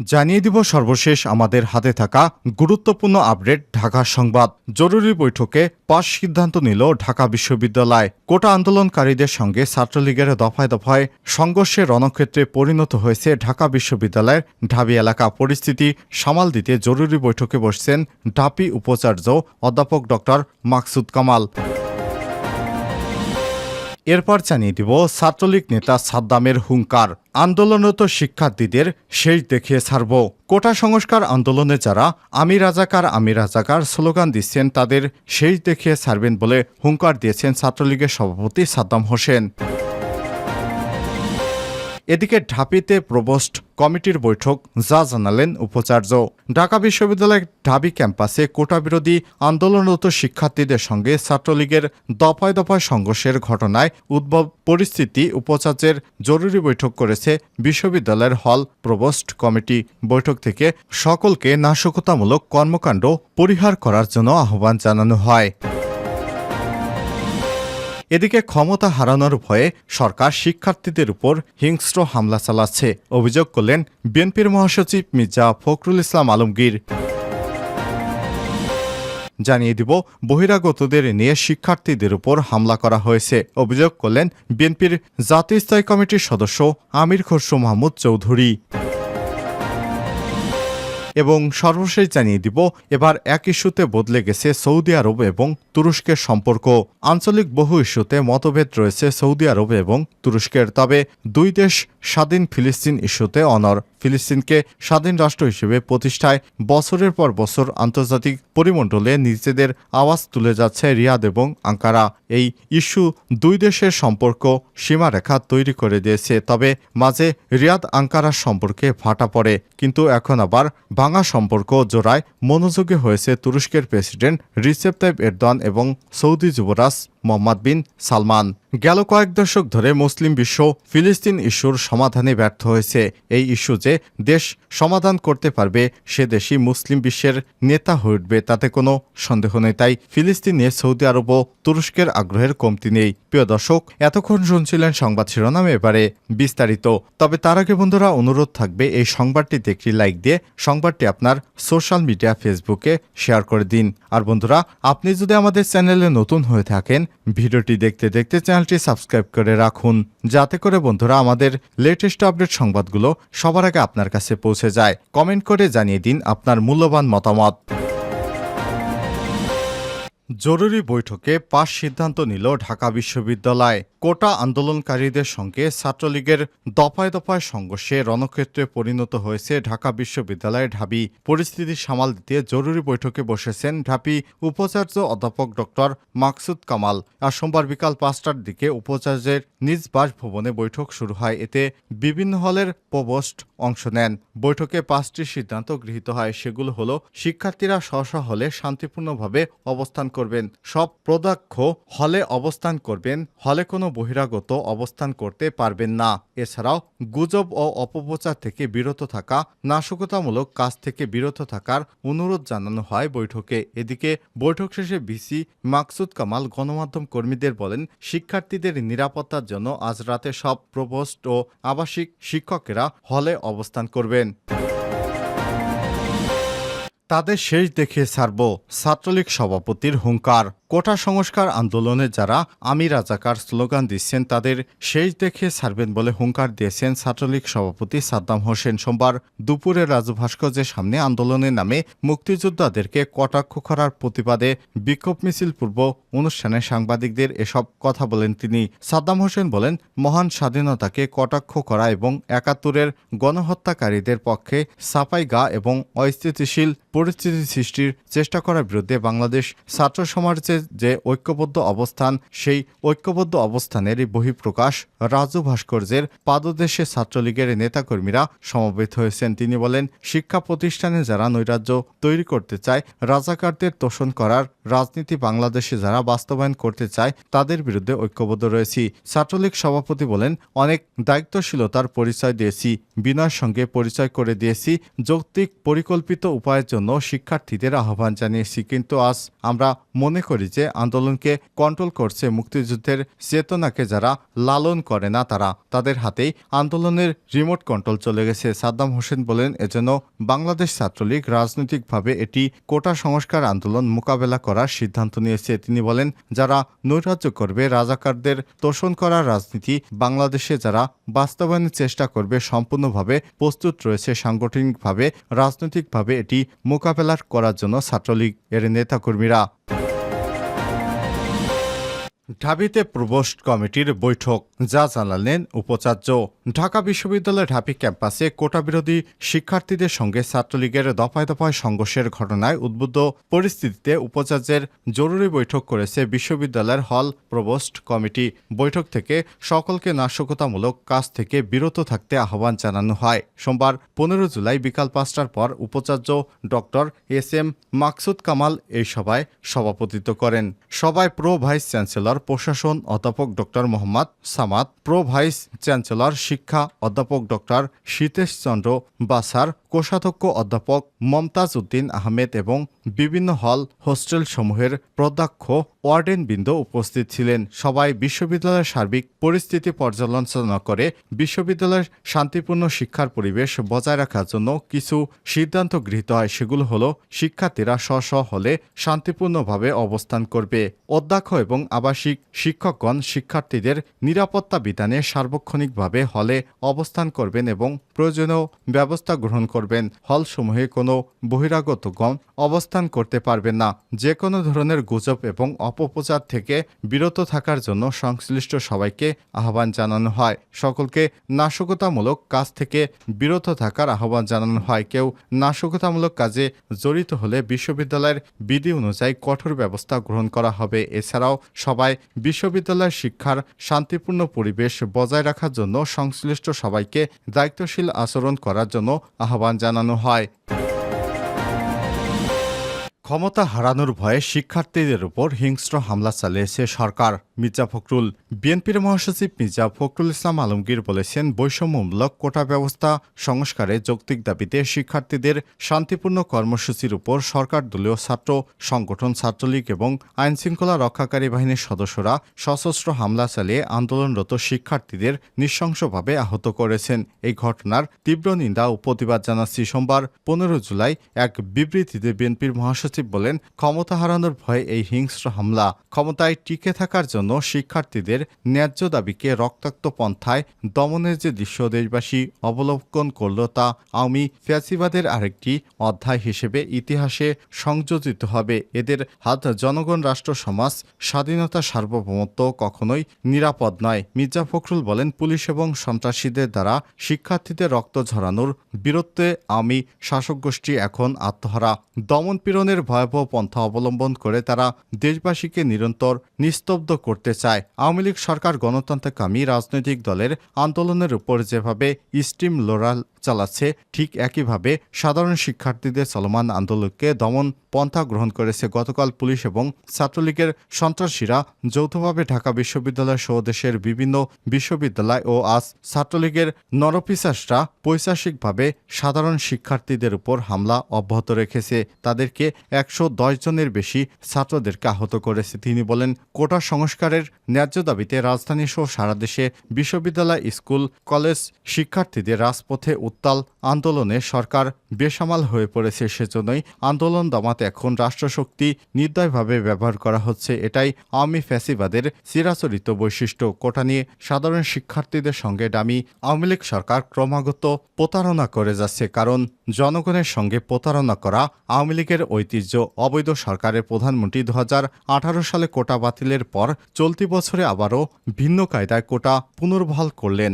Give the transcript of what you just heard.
জানিয়ে দিব সর্বশেষ আমাদের হাতে থাকা গুরুত্বপূর্ণ আপডেট ঢাকা সংবাদ। জরুরি বৈঠকে পাশ সিদ্ধান্ত নিল ঢাকা বিশ্ববিদ্যালয়। কোটা আন্দোলনকারীদের সঙ্গে ছাত্রলীগের দফায় দফায় সংঘর্ষে রণক্ষেত্রে পরিণত হয়েছে ঢাকা বিশ্ববিদ্যালয়ের ঢাবি এলাকা। পরিস্থিতি সামাল দিতে জরুরি বৈঠকে বসছেন ঢাপি উপাচার্য অধ্যাপক ডক্টর মাকসুদ কামাল। এরপর জানিয়ে দিব, ছাত্রলীগ নেতা সাদ্দামের হুঙ্কার। আন্দোলনরত শিক্ষার্থীদের শেষ দেখিয়ে ছাড়ব। কোটা সংস্কার আন্দোলনে যারা আমি রাজাকার আমি রাজাকার স্লোগান দিচ্ছেন, তাদের শেষ দেখিয়ে ছাড়বেন বলে হুঙ্কার দিয়েছেন ছাত্রলীগের সভাপতি সাদ্দাম হোসেন। এদিকে ঢাপিতে প্রবোস্ট কমিটির বৈঠক, যা জানালেন উপাচার্য। ঢাকা বিশ্ববিদ্যালয়ের ঢাবি ক্যাম্পাসে কোটা বিরোধী আন্দোলনরত শিক্ষার্থীদের সঙ্গে ছাত্রলীগের দফায় দফায় সংঘর্ষের ঘটনায় উদ্ভব পরিস্থিতি উপাচার্যের জরুরি বৈঠক করেছে বিশ্ববিদ্যালয়ের হল প্রবোস্ট কমিটি। বৈঠক থেকে সকলকে নাশকতামূলক কর্মকাণ্ড পরিহার করার জন্য আহ্বান জানানো হয়। এদিকে ক্ষমতা হারানোর ভয়ে সরকার শিক্ষার্থীদের উপর হিংস্র হামলা চালাচ্ছে। অভিযোগ করলেন বিএনপির মহাসচিব মির্জা ফখরুল ইসলাম আলমগীর। জানিয়ে দিব, বহিরাগতদের নিয়ে শিক্ষার্থীদের উপর হামলা করা হয়েছে। অভিযোগ করলেন বিএনপির জাতীয় স্থায়ী কমিটির সদস্য আমির খসরু মাহমুদ চৌধুরী। এবং সর্বশেষ জানিয়ে দিব, এবার এক ইস্যুতে বদলে গেছে সৌদি আরব এবং তুরস্কের সম্পর্ক। আঞ্চলিক বহু ইস্যুতে মতভেদ রয়েছে সৌদি আরব এবং তুরস্কের, তবে দুই দেশ স্বাধীন ফিলিস্তিন ইস্যুতে অনর। ফিলিস্তিনকে স্বাধীন রাষ্ট্র হিসেবে প্রতিষ্ঠায় বছরের পর বছর আন্তর্জাতিক পরিমণ্ডলে নিজেদের আওয়াজ তুলে যাচ্ছে রিয়াদ এবং আঙ্কারা। এই ইস্যু দুই দেশের সম্পর্ক সীমারেখা তৈরি করে দিয়েছে, তবে মাঝে রিয়াদ আঙ্কারার সম্পর্কে ফাটা পড়ে। কিন্তু এখন আবার ভাঙা সম্পর্ক জোড়ায় মনোযোগী হয়েছে তুরস্কের প্রেসিডেন্ট রিসেপ তাইব এরদোয়ান এবং সৌদি যুবরাজ মোহাম্মদ বিন সালমান। গেল কয়েক দশক ধরে মুসলিম বিশ্ব ফিলিস্তিন ইস্যুর সমাধানে ব্যর্থ হয়েছে। এই ইস্যু যে দেশ সমাধান করতে পারবে, সে দেশই মুসলিম বিশ্বের নেতা হয়ে উঠবে তাতে কোনো সন্দেহ নেই। তাই ফিলিস্তিন নিয়ে সৌদি আরব ও তুরস্কের আগ্রহের কমতি নেই। প্রিয় দর্শক, এতক্ষণ শুনছিলেন সংবাদ শিরোনাম এবারে বিস্তারিত। তবে তার আগে বন্ধুরা, অনুরোধ থাকবে এই সংবাদটিতে একটি লাইক দিয়ে সংবাদটি আপনার সোশ্যাল মিডিয়া, ফেসবুকে শেয়ার করে দিন। আর বন্ধুরা, আপনি যদি আমাদের চ্যানেলে নতুন হয়ে থাকেন ভিডিওটি দেখতে দেখতে চ্যানেলটি সাবস্ক্রাইব করে রাখুন, যাতে করে বন্ধুরা আমাদের লেটেস্ট আপডেট সংবাদগুলো সবার আগে আপনার কাছে পৌঁছে যায়। কমেন্ট করে জানিয়ে দিন আপনার মূল্যবান মতামত। জরুরি বৈঠকে পাশ সিদ্ধান্ত নিল ঢাকা বিশ্ববিদ্যালয়। কোটা আন্দোলনকারীদের সঙ্গে ছাত্রলীগের দফায় দফায় সংঘর্ষে রণক্ষেত্রে পরিণত হয়েছে ঢাকা বিশ্ববিদ্যালয়ের ঢাবি। পরিস্থিতি সামাল দিতে জরুরি বৈঠকে বসেছেন ঢাবি উপাচার্য অধ্যাপক ডক্টর মাকসুদ কামাল। আর সোমবার বিকাল পাঁচটার দিকে উপাচার্যের নিজ বাসভবনে বৈঠক শুরু হয়। এতে বিভিন্ন হলের প্রবোস্ট অংশ নেন। বৈঠকে পাঁচটি সিদ্ধান্ত গৃহীত হয়। সেগুলো হলো, শিক্ষার্থীরা স্ব হলে শান্তিপূর্ণভাবে অবস্থান করবেন। সব প্রদাক্ষ হলে অবস্থান করবেন। হলে কোনো বহিরাগত অবস্থান করতে পারবেন না। এছাড়াও, গুজব ও অপপ্রচার থেকে বিরত থাকা, নাশকতামূলক কাজ থেকে বিরত থাকার অনুরোধ জানানো হয় বৈঠকে। এদিকে, বৈঠক শেষে ভিসি মাকসুদ কামাল গণমাধ্যম কর্মীদের বলেন, শিক্ষার্থীদের নিরাপত্তার জন্য আজ রাতে সব প্রভোস্ট ও আবাসিক শিক্ষকেরা হলে অবস্থান করবেন। তাদের শেষ দেখে ছাড়ব ছাত্রলীগ সভাপতির হুঙ্কার। কোটা সংস্কার আন্দোলনে যারা আমি রাজাকার স্লোগান দিচ্ছেন, তাদের শেষ দেখে ছাড়বেন বলে হুঙ্কার দিয়েছেন ছাত্রলীগ সভাপতি সাদ্দাম হোসেন। সোমবার দুপুরে রাজু ভাস্কর্যের সামনে আন্দোলনের নামে মুক্তিযোদ্ধাদেরকে কটাক্ষ করার প্রতিবাদে বিক্ষোভ মিছিল পূর্ব অনুষ্ঠানে সাংবাদিকদের এসব কথা বলেন তিনি। সাদ্দাম হোসেন বলেন, মহান স্বাধীনতাকে কটাক্ষ করা এবং একাত্তরের গণহত্যাকারীদের পক্ষে সাফাই গা এবং অস্থিতিশীল পরিস্থিতি সৃষ্টির চেষ্টা করার বিরুদ্ধে বাংলাদেশ ছাত্র সমাজের যে ঐক্যবদ্ধ অবস্থান, সেই ঐক্যবদ্ধ অবস্থানের বহিঃপ্রকাশ রাজু ভাস্কর্যের পাদদেশে ছাত্রলীগের নেতাকর্মীরা সমবেত হয়েছেন। তিনি বলেন, শিক্ষা প্রতিষ্ঠানে যারা নৈরাজ্য তৈরি করতে চায়, রাজাকারদের তোষণ করার রাজনীতি বাংলাদেশে যারা বাস্তবায়ন করতে চায়, তাদের বিরুদ্ধে ঐক্যবদ্ধ রয়েছি। ছাত্রলীগ সভাপতি বলেন, অনেক দায়িত্বশীলতার পরিচয় দিয়েছি, বিনয়ের সঙ্গে পরিচয় করে দিয়েছি, যৌক্তিক পরিকল্পিত উপায়ের জন্য শিক্ষার্থীদের আহ্বান জানিয়েছি। কিন্তু আজ আমরা মনে করি যে আন্দোলনকে কন্ট্রোল করছে মুক্তিযুদ্ধের চেতনাকে যারা লালন করে না তারা। তাদের হাতেই আন্দোলনের রিমোট কন্ট্রোল চলে গেছে। সাদ্দাম হোসেন বলেন, এজন্য বাংলাদেশ ছাত্রলীগ রাজনৈতিকভাবে এটি কোটা সংস্কার আন্দোলন মোকাবেলা করার সিদ্ধান্ত নিয়েছে। তিনি বলেন, যারা নৈরাজ্য করবে, রাজাকারদের তোষণ করার রাজনীতি বাংলাদেশে যারা বাস্তবায়নের চেষ্টা করবে, সম্পূর্ণভাবে প্রস্তুত রয়েছে। সাংগঠনিকভাবে, রাজনৈতিকভাবে এটি মোকাবেলা করার জন্য ছাত্রলীগ এর নেতাকর্মীরা ঢাবিতে প্রবোস্ট কমিটির বৈঠক, যা জানালেন উপাচার্য। ঢাকা বিশ্ববিদ্যালয়ের ঢাবি ক্যাম্পাসে কোটা বিরোধী শিক্ষার্থীদের সঙ্গে ছাত্রলীগের দফায় দফায় সংঘর্ষের ঘটনায় উদ্বুদ্ধ পরিস্থিতিতে উপাচার্যের জরুরি বৈঠক করেছে বিশ্ববিদ্যালয়ের হল প্রবোস্ট কমিটি। বৈঠক থেকে সকলকে নাশকতামূলক কাজ থেকে বিরত থাকতে আহ্বান জানানো হয়। সোমবার পনেরো জুলাই বিকাল পাঁচটার পর উপাচার্য doctor S M Maksud Kamal এই সভায় সভাপতিত্ব করেন। সভায় প্রো ভাইস চ্যান্সেলর প্রশাসন অধ্যাপক doctor Mohammad Samad, pro vice chancellor শিক্ষা অধ্যাপক ডক্টর সীতেশ চন্দ্র বাসার কোষাধ্যক্ষ অধ্যাপক মমতাজ উদ্দিন আহমেদ এবং বিভিন্ন হল হোস্টেল সমূহের প্রধ্যক্ষ ওয়ার্ডেনবৃন্দ উপস্থিত ছিলেন। সবাই বিশ্ববিদ্যালয়ের সার্বিক পরিস্থিতি পর্যালোচনা করে বিশ্ববিদ্যালয়ের শান্তিপূর্ণ শিক্ষার পরিবেশ বজায় রাখার জন্য কিছু সিদ্ধান্ত গৃহীত হয়। সেগুলো হলো, শিক্ষার্থীরা স্ব হলে শান্তিপূর্ণভাবে অবস্থান করবে। অধ্যক্ষ এবং আবাসিক শিক্ষকগণ শিক্ষার্থীদের নিরাপত্তা বিধানে সার্বক্ষণিকভাবে হলে অবস্থান করবেন এবং প্রয়োজনীয় ব্যবস্থা গ্রহণ করবেন। হলসমূহে কোনো বহিরাগতগণ অবস্থান করতে পারবেন না। যে কোনো ধরনের গুজব এবং অপপ্রচার থেকে বিরত থাকার জন্য সংশ্লিষ্ট সবাইকে আহ্বান জানানো হয়। সকলকে নাশকতামূলক কাজ থেকে বিরত থাকার আহ্বান জানানো হয়। কেউ নাশকতামূলক কাজে জড়িত হলে বিশ্ববিদ্যালয়ের বিধি অনুযায়ী কঠোর ব্যবস্থা গ্রহণ করা হবে। এছাড়াও সবাই বিশ্ববিদ্যালয়ের শিক্ষার শান্তিপূর্ণ পরিবেশ বজায় রাখার জন্য সংশ্লিষ্ট সবাইকে দায়িত্বশীল আচরণ করার জন্য আহ্বান জানানো হয়। ক্ষমতা হারানোর ভয়ে শিক্ষার্থীদের উপর হিংস্র হামলা চালিয়েছে সরকার। মির্জা ফখরুল বিএনপির মহাসচিব মির্জা ফখরুল ইসলাম আলমগীর বলেছেন, বৈষম্যমূলক কোটা ব্যবস্থা সংস্কারে যৌক্তিক দাবিতে শিক্ষার্থীদের শান্তিপূর্ণ কর্মসূচির উপর সরকার দলীয় ছাত্র সংগঠন, ছাত্রলীগ এবং আইনশৃঙ্খলা রক্ষাকারী বাহিনীর সদস্যরা সশস্ত্র হামলা চালিয়ে আন্দোলনরত শিক্ষার্থীদের নৃশংসভাবে আহত করেছেন। এই ঘটনার তীব্র নিন্দা ও প্রতিবাদ জানাচ্ছি। সোমবার পনেরো জুলাই এক বিবৃতিতে বিএনপির মহাসচিব বলেন, ক্ষমতা হারানোর ভয়ে এই হিংস্র হামলা ক্ষমতায় টিকে থাকার জন্য শিক্ষার্থীদের ন্যায্য দাবিকে রক্তাক্ত পন্থায় দমনের যে দৃশ্য দেশবাসী অবলোকন করল তা আওয়ামী ফ্যাসিবাদের আরেকটি অধ্যায় হিসেবে ইতিহাসে সংযোজিত হবে। এদের হাত জনগণ, রাষ্ট্র, সমাজ, স্বাধীনতা, সার্বভৌমত্ব কখনোই নিরাপদ নয়। মির্জা ফখরুল বলেন, পুলিশ এবং সন্ত্রাসীদের দ্বারা শিক্ষার্থীদের রক্ত ঝরানোর বীরত্বে আমি শাসক গোষ্ঠী এখন আত্মহারা। দমন পীড়নের ভয়াবহ পন্থা অবলম্বন করে তারা দেশবাসীকে নিরন্তর নিস্তব্ধ করতে চায়। আওয়ামী লীগ সরকার গণতন্ত্রকামী রাজনৈতিক দলের আন্দোলনের উপর যেভাবে স্টিম লোরাল চালাচ্ছে ঠিক একইভাবে সাধারণ শিক্ষার্থীদের চলমান আন্দোলনকে দমন পন্থা গ্রহণ করেছে গতকাল পুলিশ এবং ছাত্রলীগের সন্ত্রাসীরা যৌথভাবে ঢাকা বিশ্ববিদ্যালয় সহ দেশের বিভিন্ন বিশ্ববিদ্যালয় ও আজ ছাত্রলীগের নরপিসাসরা পৈশাসিকভাবে সাধারণ শিক্ষার্থীদের উপর হামলা অব্যাহত রেখেছে। তাদেরকে একশো দশ জনের বেশি ছাত্রদেরকে আহত করেছে। তিনি বলেন, কোটা সংস্কারের ন্যায্য দাবিতে রাজধানী সহ সারা দেশে বিশ্ববিদ্যালয়, স্কুল, কলেজ শিক্ষার্থীদের রাজপথে উত্তাল আন্দোলনে সরকার বেসামাল হয়ে পড়েছে সেজন্যই আন্দোলন দমাতে এখন রাষ্ট্রশক্তি নির্দয়ভাবে ব্যবহার করা হচ্ছে। এটাই আওয়ামী ফ্যাসিবাদের চিরাচরিত বৈশিষ্ট্য। কোটা নিয়ে সাধারণ শিক্ষার্থীদের সঙ্গে ডামি আওয়ামী লীগ সরকার ক্রমাগত প্রতারণা করে যাচ্ছে। কারণ জনগণের সঙ্গে প্রতারণা করা আওয়ামী লীগের ঐতিহ্য। অবৈধ সরকারের প্রধানমন্ত্রী দু হাজার আঠারো সালে কোটা বাতিলের পর চলতি বছরে আবারও ভিন্ন কায়দায় কোটা পুনর্বহাল করলেন।